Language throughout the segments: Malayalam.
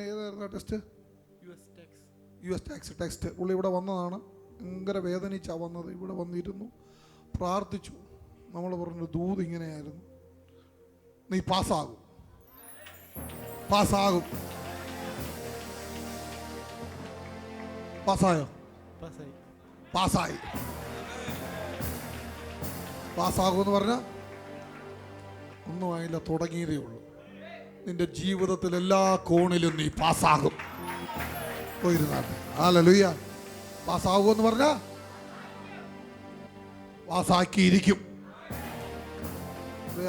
ഏതായിരുന്നു test U S tex text പുള്ളി ഇവിടെ വന്നതാണ്. ഭയങ്കര വേദനിച്ചാണ് വന്നത്. ഇവിടെ വന്നിരുന്നു. പ്രാർത്ഥിച്ചു. നമ്മൾ പറഞ്ഞു ദൂത് ഇങ്ങനെയായിരുന്നു. നീ പാസ്സാകും. പാസ്സാകും. പാസ്സായി? പാസ്സായി. പാസ്സാകുമെന്ന് പറഞ്ഞാൽ ഒന്നും ആയില്ല തുടങ്ങിയതേ ഉള്ളൂ. നിന്റെ ജീവിതത്തിൽ എല്ലാ കോണിലും നീ പാസ്സാകും. പോയിരുന്നാട്ടെ ആലലുയ്യ പാസ്സാകുമെന്ന് പറഞ്ഞ പാസ്സാക്കിയിരിക്കും.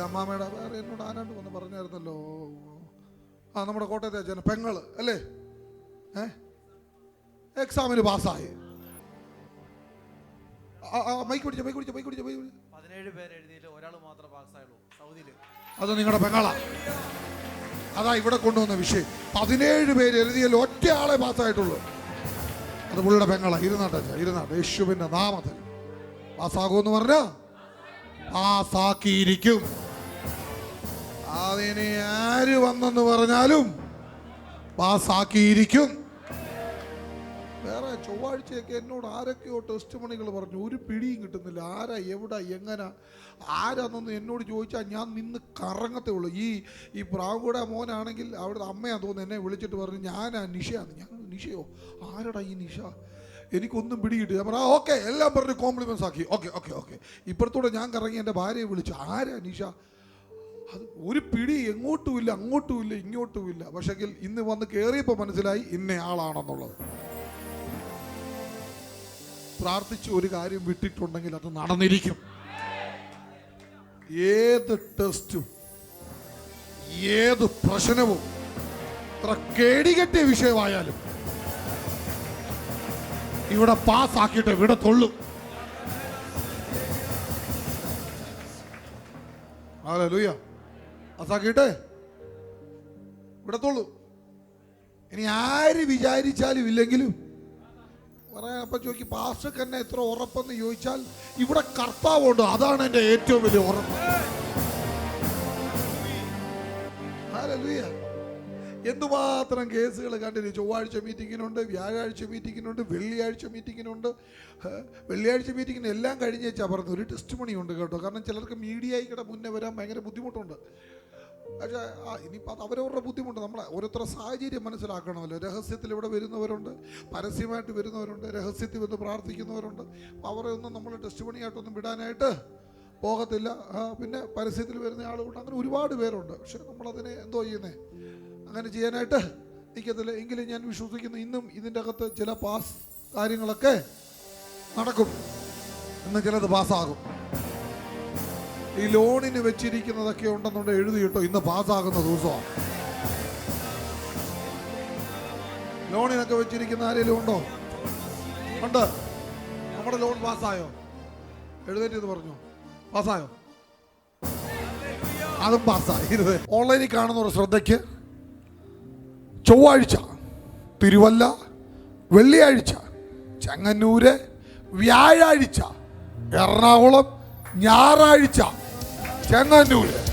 അമ്മാമ്മയുടെ വേറെ എന്നോട് ആരാണ്ട് വന്ന് പറഞ്ഞായിരുന്നല്ലോ. ആ നമ്മുടെ കോട്ടയത്തെ ജന പെങ്ങൾ അല്ലേ? ഏ? എക്സാമിന് പാസ്സായി. മൈക്ക് പിടിച്ച മൈക്ക് പിടിച്ച മൈക്ക് പിടിച്ച മൈക്ക് പിടിച്ച. പതിനേഴ് പേര് എഴുതിയിൽ ഒരാൾ മാത്രം പാസ്സായുള്ളൂ. സൗദിയിൽ അത് നിങ്ങളുടെ പെങ്ങളാ. അതാ ഇവിടെ കൊണ്ടുവന്ന വിഷയം. പതിനേഴ് പേര് എഴുതിയാൽ ഒറ്റ ആളെ പാസ്സായിട്ടുള്ളൂ. അത് പുള്ളിയുടെ പെങ്ങള. ഇരുന്നാട്ടെ ഇരുന്നാട്ടെ. യേശുവിന്റെ നാമത്തിൽ. പാസ്സാകുമെന്ന് പറഞ്ഞ? പാസ്സാക്കിയിരിക്കും. അതിനെ ആര് വന്നെന്ന് പറഞ്ഞാലും പാസ്സാക്കിയിരിക്കും. വേറെ ചൊവ്വാഴ്ചയൊക്കെ എന്നോട് ആരൊക്കെയോ ടെസ്റ്റ് മണികൾ പറഞ്ഞു. ഒരു പിടിയും കിട്ടുന്നില്ല. ആരാ എവിടെ എങ്ങനെ? ആരാന്നൊന്ന് എന്നോട് ചോദിച്ചാൽ ഞാൻ നിന്ന് കറങ്ങത്തേ ഉള്ളൂ. ഈ ഈ പ്രാവുകൂട മോനാണെങ്കിൽ അവിടുത്തെ അമ്മയാ തോന്നുന്നു എന്നെ വിളിച്ചിട്ട് പറഞ്ഞു ഞാനാ നിഷയാണ് ഞാൻ നിഷയോ? ആരടാ ഈ നിഷ? എനിക്കൊന്നും പിടികിട്ടി ഞാൻ പറഞ്ഞു ഓക്കെ. എല്ലാം പറഞ്ഞ് കോംപ്ലിമെൻസ് ആക്കി. Okay okay okay. ഇപ്പുറത്തൂടെ ഞാൻ കറങ്ങി എന്റെ ഭാര്യയെ വിളിച്ചു. ആരാ നിഷ? അത് ഒരു പിടി എങ്ങോട്ടുമില്ല അങ്ങോട്ടുമില്ല ഇങ്ങോട്ടുമില്ല പക്ഷെങ്കിൽ ഇന്ന് വന്ന് കയറിയപ്പോൾ മനസ്സിലായി ഇന്ന ആളാണെന്നുള്ളത് പ്രാർത്ഥിച്ച് ഒരു കാര്യം വിട്ടിട്ടുണ്ടെങ്കിൽ അത് നടന്നിരിക്കും. ഏത് ടെസ്റ്റും ഏത് പ്രശ്നവും എത്ര കേടികെട്ടിയ വിഷയമായാലും ഇവിടെ പാസ്സാക്കിയിട്ട് ഇവിടെ തൊള്ളു അതെ ലൂയ പാസ്സാക്കിയിട്ടേ വിടത്തുള്ളൂ. ഇനി ആര് വിചാരിച്ചാലും ഇല്ലെങ്കിലും പറയാൻ അപ്പം ചോദിക്കും പാസ്റ്റർക്ക് എന്നെ എത്ര ഉറപ്പെന്ന് ചോദിച്ചാൽ ഇവിടെ കർത്താവുണ്ട്. അതാണ് എന്റെ ഏറ്റവും വലിയ ഉറപ്പ്. ഹല്ലേലൂയ. എന്തുമാത്രം കേസുകൾ കണ്ടില്ല ചൊവ്വാഴ്ച മീറ്റിങ്ങിനുണ്ട് വ്യാഴാഴ്ച മീറ്റിങ്ങിനുണ്ട് വെള്ളിയാഴ്ച മീറ്റിങ്ങിനുണ്ട്. വെള്ളിയാഴ്ച മീറ്റിങ്ങിന് എല്ലാം കഴിഞ്ഞ് വെച്ചാൽ പറഞ്ഞു ഒരു ടെസ്റ്റ് മണിയുണ്ട് കേട്ടോ. കാരണം ചിലർക്ക് മീഡിയ മീഡിയയ്ക്കിടെ മുന്നേ വരാൻ ഭയങ്കര ബുദ്ധിമുട്ടുണ്ട്. പക്ഷേ ഇനിയിപ്പോൾ അത് അവരവരുടെ ബുദ്ധിമുട്ട്. നമ്മൾ ഓരോരുത്തരുടെ സാഹചര്യം മനസ്സിലാക്കണമല്ലോ. രഹസ്യത്തിൽ ഇവിടെ വരുന്നവരുണ്ട് പരസ്യമായിട്ട് വരുന്നവരുണ്ട് രഹസ്യത്തിൽ വന്ന് പ്രാർത്ഥിക്കുന്നവരുണ്ട്. അവരെ ഒന്നും നമ്മൾ ടെസ്റ്റ് പണിയായിട്ടൊന്നും വിടാനായിട്ട് പോകത്തില്ല. പിന്നെ പരസ്യത്തിൽ വരുന്ന ആളുകളുണ്ട്. അങ്ങനെ ഒരുപാട് പേരുണ്ട്. പക്ഷെ നമ്മളതിനെ എന്തോ ചെയ്യുന്നേ? അങ്ങനെ ചെയ്യാനായിട്ട് നിൽക്കത്തില്ല എങ്കിലും ഞാൻ വിശ്വസിക്കുന്നു ഇന്നും ഇതിന്റെ അകത്ത് ചില പാസ് കാര്യങ്ങളൊക്കെ നടക്കും. ഇന്ന് ചിലത് പാസ്സാകും. ഈ ലോണിന് വെച്ചിരിക്കുന്നതൊക്കെ ഉണ്ടെന്നുണ്ട് എഴുതി കേട്ടോ ഇന്ന് പാസ്സാകുന്ന ദിവസമാണ് ലോണിനൊക്കെ വെച്ചിരിക്കുന്ന ആരെങ്കിലും ഉണ്ടോ? ഉണ്ട്. നമ്മുടെ ലോൺ പാസ്സായോ? എഴുതേറ്റത് പറഞ്ഞു. പാസ്സായോ? അതും പാസ്സായി. ഓൺലൈനിൽ കാണുന്ന ഒരു ശ്രദ്ധയ്ക്ക്. ചൊവ്വാഴ്ച തിരുവല്ല വെള്ളിയാഴ്ച ചെങ്ങന്നൂര് വ്യാഴാഴ്ച എറണാകുളം ഞായറാഴ്ച ചെങ്ങന്നൂര് ശക്തിയാൽ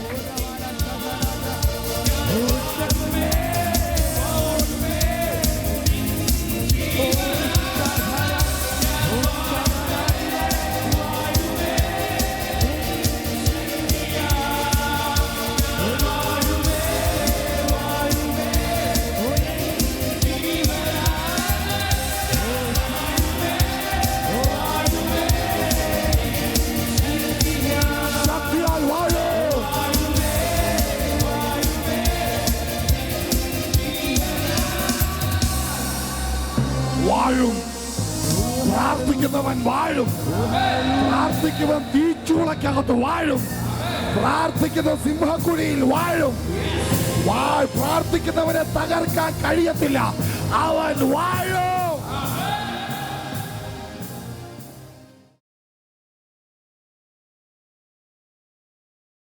വാഴും. പ്രാർത്ഥിക്കുന്നവൻ വാഴും. പ്രാർത്ഥിക്കുന്നവൻ തീച്ചൂളക്കകത്ത് വാഴും. പ്രാർത്ഥിക്കുന്ന സിംഹക്കുഴിയിൽ വാഴും. പ്രാർത്ഥിക്കുന്നവനെ തകർക്കാൻ കഴിയത്തില്ല. അവൻ വാഴും.